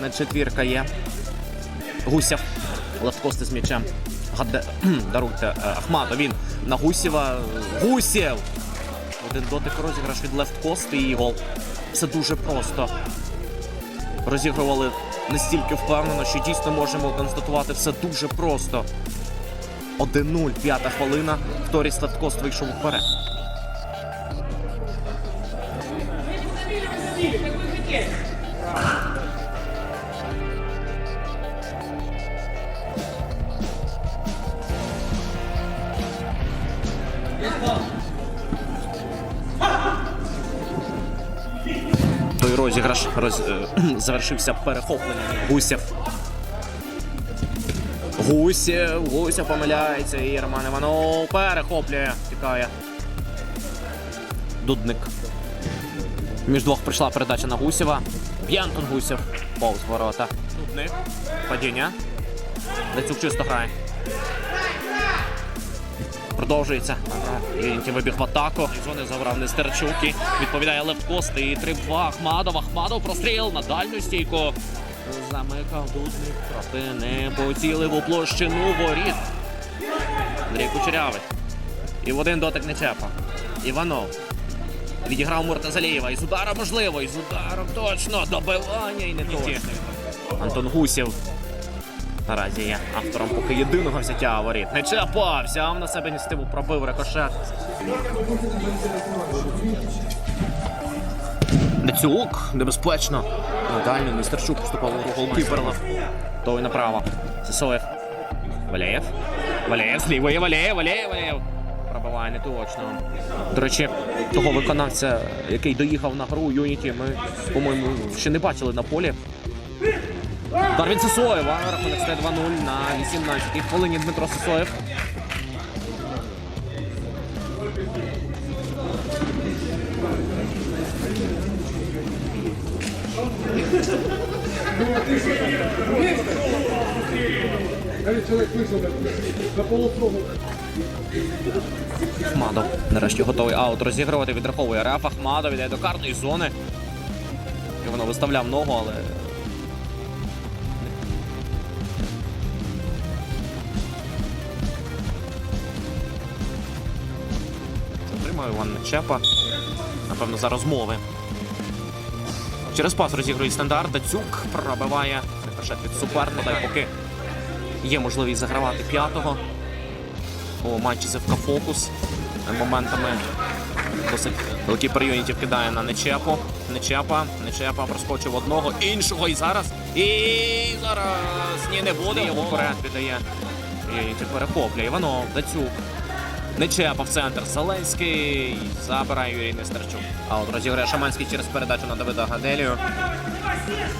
Цінна четвірка є. Гусєв. Левкости з м'ячем. Гаде... Даруйте е, Він на Гусєва. Гусєв! Один дотик розіграш від Левкости і гол. Все дуже просто. Розігрували настільки впевнено, що дійсно можемо констатувати все дуже просто. 1-0, п'ята хвилина. Торіс Левкост вийшов вперед. Розіграш роз... е, завершився перехопленням. Гусєв. Гусєв, Гусєв помиляється і Роман Іванов перехоплює, тікає. Дудник. Між двох прийшла передача на Гусєва. Б'янтон Гусєв. Повз ворота. Дудник. Падіння. Децюк чисто грає. Продовжується. Ті вибіг в атаку. Зони заграв Нестерчук. І відповідає Левкост. І 3-2. Ахмадов. Ахмадов простріл на дальню стійку. Замикав дудник. Проте не поцілив у площину воріт. Андрій Кучерявий. І в один дотик не чепа. Іванов. Відіграв Муртазалієва. Із удара можливо, із ударом точно. Добивання і не точно. Антон Гусєв. Наразі є автором поки єдиного взяття воріт. Не чепа, взяв на себе ініціативу, пробив рикошет. Децюк, небезпечно. Дальню Нестерчук поступав у голкіпера. Той направо. Сисоєв. Валєєв. Валєєв, з лівої, Валєєв, Валєєв, Валєєв. Пробиває не точно. До речі, того виконавця, який доїхав на гру Юніті, ми, по-моєму, ще не бачили на полі. Дарвін Сисоєв, а рахунок стає 2-0 на 18-й хвилині Дмитро Сисоєв. Ахмадов нарешті готовий аут розігрувати, відраховує Раф Ахмадов, іде до карної зони. І воно виставляв ногу, але Отримав Іван Чепа. Напевно, за розмови. Через пас розігрує стандарт. Дацюк пробиває рикошет від суперника. І поки є можливість загравати п'ятого. У матчі ЗФК Фокус. Моментами досить голкіпер юнітів кидає на Нечепу. Нечепа. Нечепа проскочив одного, іншого і зараз. І зараз ні, не буде. Його вперед віддає. Юнітів перехоплює. Іванов, Дацюк. Нечепа в центр. Зеленський. Забирає Юрій Нестерчук. А от розіграє Шаманський через передачу на Давида Гаделію.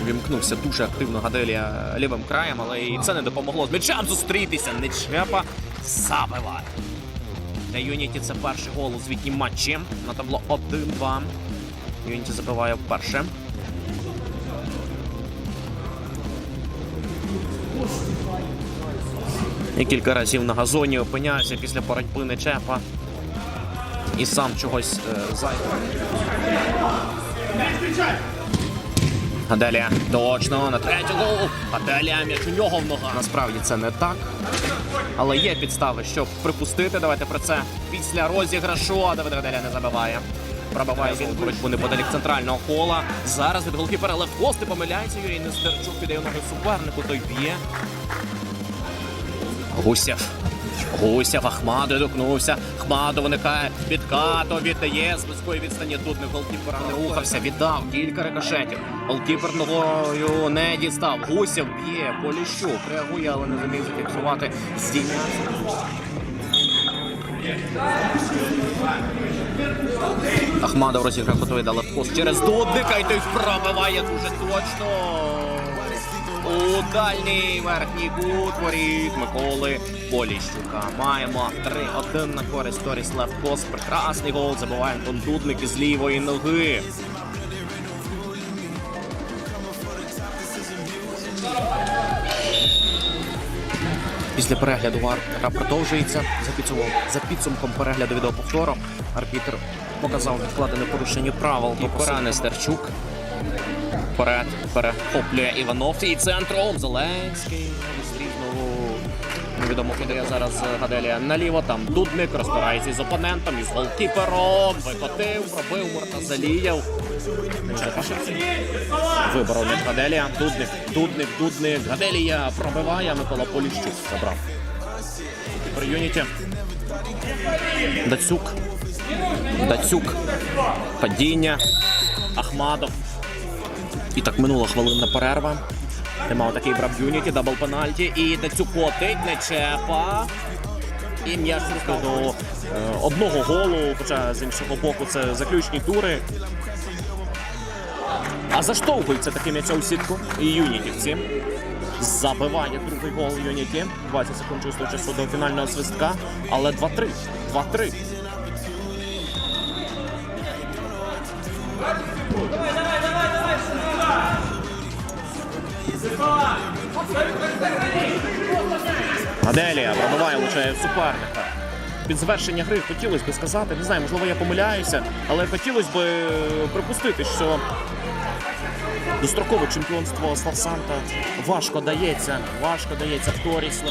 Вімкнувся дуже активно Гаделія лівим краєм, але і це не допомогло з м'ячем зустрітися. Нечепа забиває. Для Юніті це перший гол у звітнім матчі. На табло 1-2. Юніті забиває вперше. І кілька разів на газоні опиняється після боротьби Нечепа. І сам чогось е, зайвого. Аделія точно на третю гол. Аделія м'яч у нього в ногах. Насправді це не так. Але є підстави, щоб припустити. Давайте про це після розіграшу. А Давид Аделія не забиває. Пробиває він боротьбу неподалік центрального кола. Зараз від голкіпера Левкости помиляється. Юрій Нестерчук піде ноги супернику. Той б'є. Гусєв. Гусєв, Ахмадов докнувся. Ахмадов уникає підкату, віддає з близької відстані. Тут не голкіпера не рухався, віддав кілька рикошетів. Голкіпер ногою не дістав. Гусєв б'є, Поліщук реагує, але не зумів зафіксувати. Здійняється. Ахмадов розіграв готовий дали вкус через Дудника і той пробиває дуже точно. У дальній верхній кут воріт Миколи Поліщука. Маємо 3-1 на користь Торіс Левкос. Прекрасний гол забиває Антон Дудник із лівої ноги. Після перегляду гра продовжується. За підсумком, за підсумком перегляду відеоповтору арбітр показав відкладене порушення правил. І пора Нестерчук Вперед, перехоплює Іванов. І центром Зеленський. Зрізнову. Невідомо, куди зараз Гаделія наліво. Там Дудник розбирається з опонентом, із голкіпером. Викотив, пробив Муртазалієв. Виборонить Гаделія. Дудник, Дудник, Дудник. Гаделія пробиває. Микола Поліщук забрав. При юніті. Дацюк. Дацюк. Падіння. Ахмадов. І так минула хвилинна перерва. Нема такий брав юніті, дабл пенальті. І Дацюк котить, не чепа. І м'яч просто до е, одного голу, хоча з іншого боку це заключні тури. А заштовхується таким у сітку. І юнітівці. Забиває другий гол Юніті. 20 секунд чистого часу до фінального свистка. Але 2-3. 2-3. Аделія пробиває влучає суперника. Під завершення гри хотілося б сказати, не знаю, можливо, я помиляюся, але хотілося б припустити, що дострокове чемпіонство Славсанта важко дається, важко дається в Торіс.